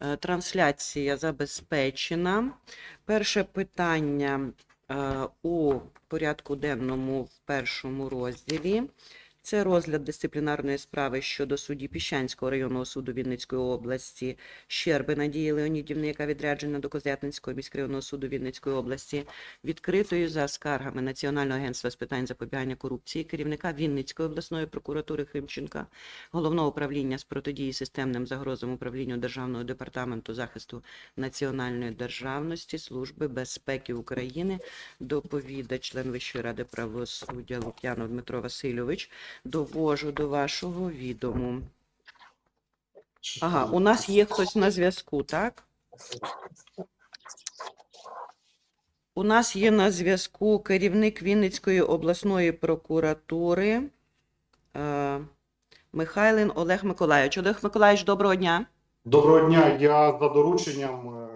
Е, Трансляція забезпечена. Перше питання е, у порядку денному в першому розділі. Це розгляд дисциплінарної справи щодо судді Піщанського районного суду Вінницької області Щерби Надії Леонідівни, яка відряджена до Козятинського міськрайонного суду Вінницької області, відкритою за скаргами Національного агентства з питань запобігання корупції, керівника Вінницької обласної прокуратури Хримченка, Головного управління з протидії системним загрозам управлінню Державного департаменту захисту національної державності, Служби безпеки України, доповідач член Вищої ради правосуддя Лук'янов Дмитро Васильович. Довожу до вашого відому. Ага, у нас є хтось на зв'язку, так? У нас є на зв'язку керівник Вінницької обласної прокуратури е, Михайлин Олег Миколайович. Олег Миколайович, доброго дня. Доброго дня. Я за дорученням.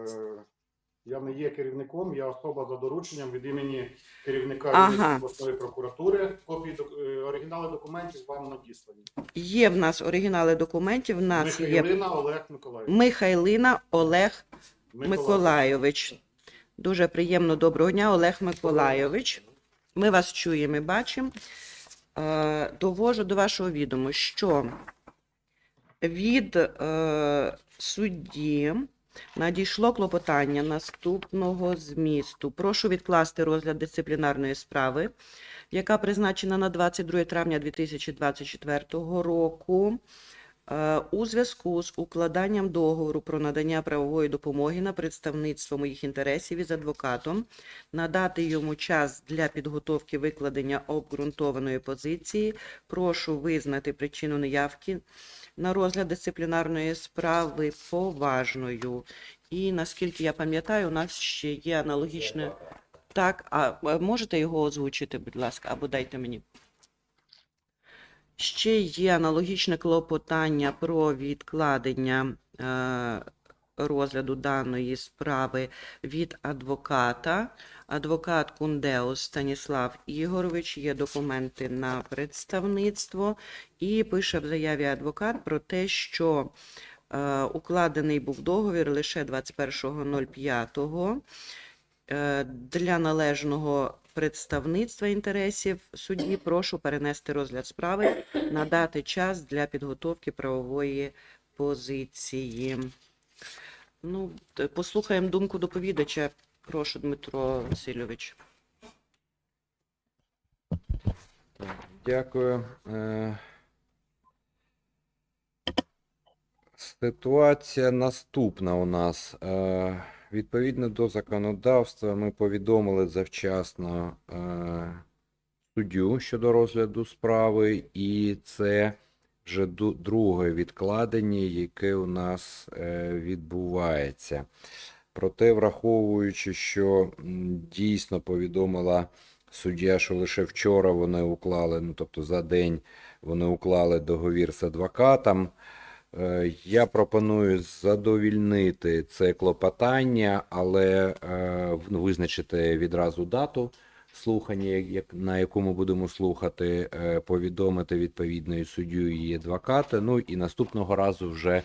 Я не є керівником, я особа за дорученням від імені керівника Ага. Обласної прокуратури. Копії е, оригінали документів вам надіслані. Є в нас оригінали документів. В нас є Михайлина Олег Миколаївич. Михайлина Олег Миколайович. Дуже приємно, доброго дня, Олег Миколайович. Ми вас чуємо і бачимо. Е, Довожу до вашого відому, що від е, судді надійшло клопотання наступного змісту. Прошу відкласти розгляд дисциплінарної справи, яка призначена на 22 травня 2024 року. Е, У зв'язку з укладанням договору про надання правової допомоги на представництво моїх інтересів із адвокатом, надати йому час для підготовки викладення обґрунтованої позиції, прошу визнати причину неявки на розгляд дисциплінарної справи поважною. І наскільки я пам'ятаю, у нас ще є аналогічне. Так, а можете його озвучити, будь ласка, або дайте мені. Ще є аналогічне клопотання про відкладення е, розгляду даної справи від адвоката. Адвокат Кундеус Станіслав Ігорович, є документи на представництво, і пише в заяві адвокат про те, що е, укладений був договір лише 21.05 е, для належного представництва інтересів судді прошу перенести розгляд справи, надати час для підготовки правової позиції. Ну, послухаємо думку доповідача. Прошу, Дмитро Васильович. Дякую. Е, Ситуація наступна у нас. Відповідно до законодавства, ми повідомили завчасно е, суддю щодо розгляду справи, і це вже друге відкладення, яке у нас е, відбувається. Проте, враховуючи, що дійсно повідомила суддя, що лише вчора вони уклали, ну тобто за день вони уклали договір з адвокатом. Е, Я пропоную задовільнити це клопотання, але е, визначити відразу дату слухання, на якому будемо слухати, е, повідомити відповідної суддю і адвоката. Ну і наступного разу вже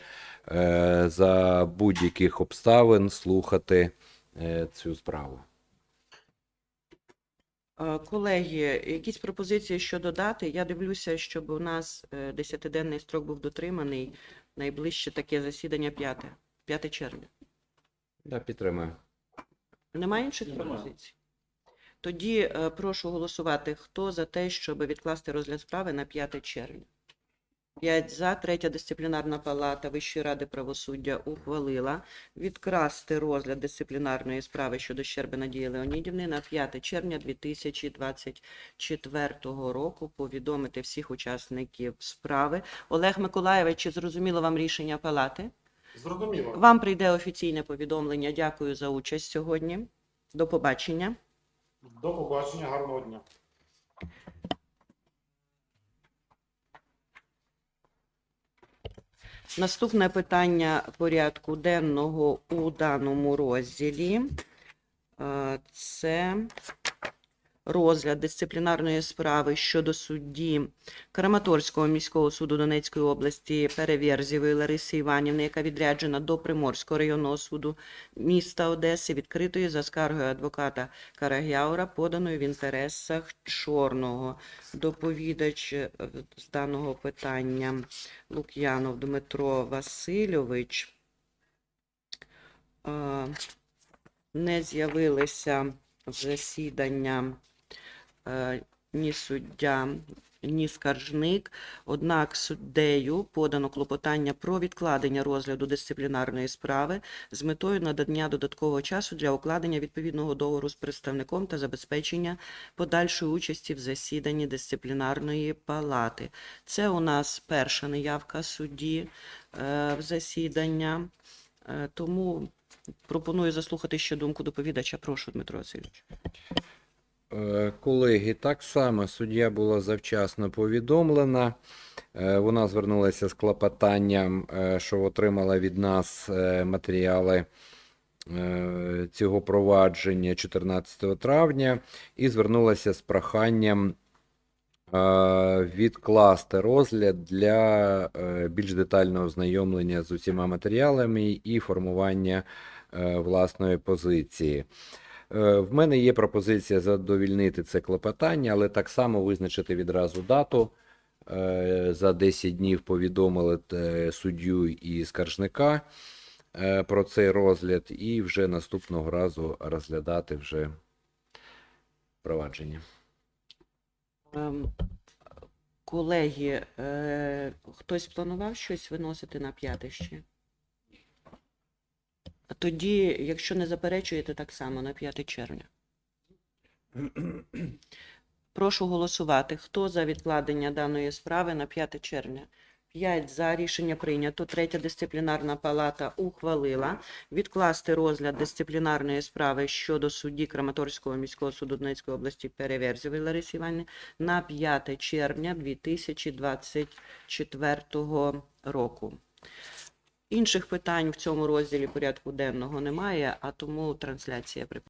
за будь-яких обставин слухати цю справу. Е, Колеги, якісь пропозиції що додати. Я дивлюся, щоб у нас десятиденний 10-денний строк був дотриманий. Найближче таке засідання 5, 5 червня. Да, підтримую. Немає інших пропозицій? Тоді е, прошу голосувати. Хто за те, щоб відкласти розгляд справи на 5 червня? 5 за. Третя дисциплінарна палата Вищої ради правосуддя ухвалила відкласти розгляд дисциплінарної справи щодо Щерби Надії Леонідівни на 5 червня 2024 року. Повідомити всіх учасників справи. Олег Миколаєвич, чи зрозуміло вам рішення палати? Зрозуміло. Вам прийде офіційне повідомлення. Дякую за участь сьогодні. До побачення. До побачення, гарного дня. Наступне питання порядку денного у даному розділі е, це розгляд дисциплінарної справи щодо судді Краматорського міського суду Донецької області Перевєрзєвої Лариси Іванівни, яка відряджена до Приморського районного суду міста Одеси, відкритої за скаргою адвоката Карагяура, поданою в інтересах Чорного. Доповідач е, з даного питання Лук'янов Дмитро Васильович. Е, Не з'явилися засідання ні суддя, ні скаржник. Однак суддею подано клопотання про відкладення розгляду дисциплінарної справи з метою надання додаткового часу для укладення відповідного договору з представником та забезпечення подальшої участі в засіданні дисциплінарної палати. Це у нас перша неявка судді е, в засідання. Е, Тому пропоную заслухати ще думку доповідача. Прошу, Дмитро Васильович. Е, Колеги, так само суддя була завчасно повідомлена. Е, Вона звернулася з клопотанням, е, що отримала від нас матеріали цього провадження 14 травня і звернулася з проханням відкласти розгляд для більш детального ознайомлення з усіма матеріалами і формування власної позиції. Е, В мене є пропозиція задовільнити це клопотання, але так само визначити відразу дату. Е, За 10 днів повідомили е, суддю і скаржника про цей розгляд, і вже наступного разу розглядати вже провадження. Ем, Колеги, хтось планував щось виносити на п'яте ще? Тоді, якщо не заперечуєте, так само на 5 червня. Прошу голосувати. Хто за відкладення даної справи на 5 червня? 5 за рішення прийнято. Третя дисциплінарна палата ухвалила відкласти розгляд дисциплінарної справи щодо судді Краматорського міського суду Донецької області Переверзєвої Лариси Іванівни на 5 червня 2024 року. Інших питань в цьому розділі порядку денного немає, а тому трансляція припинена.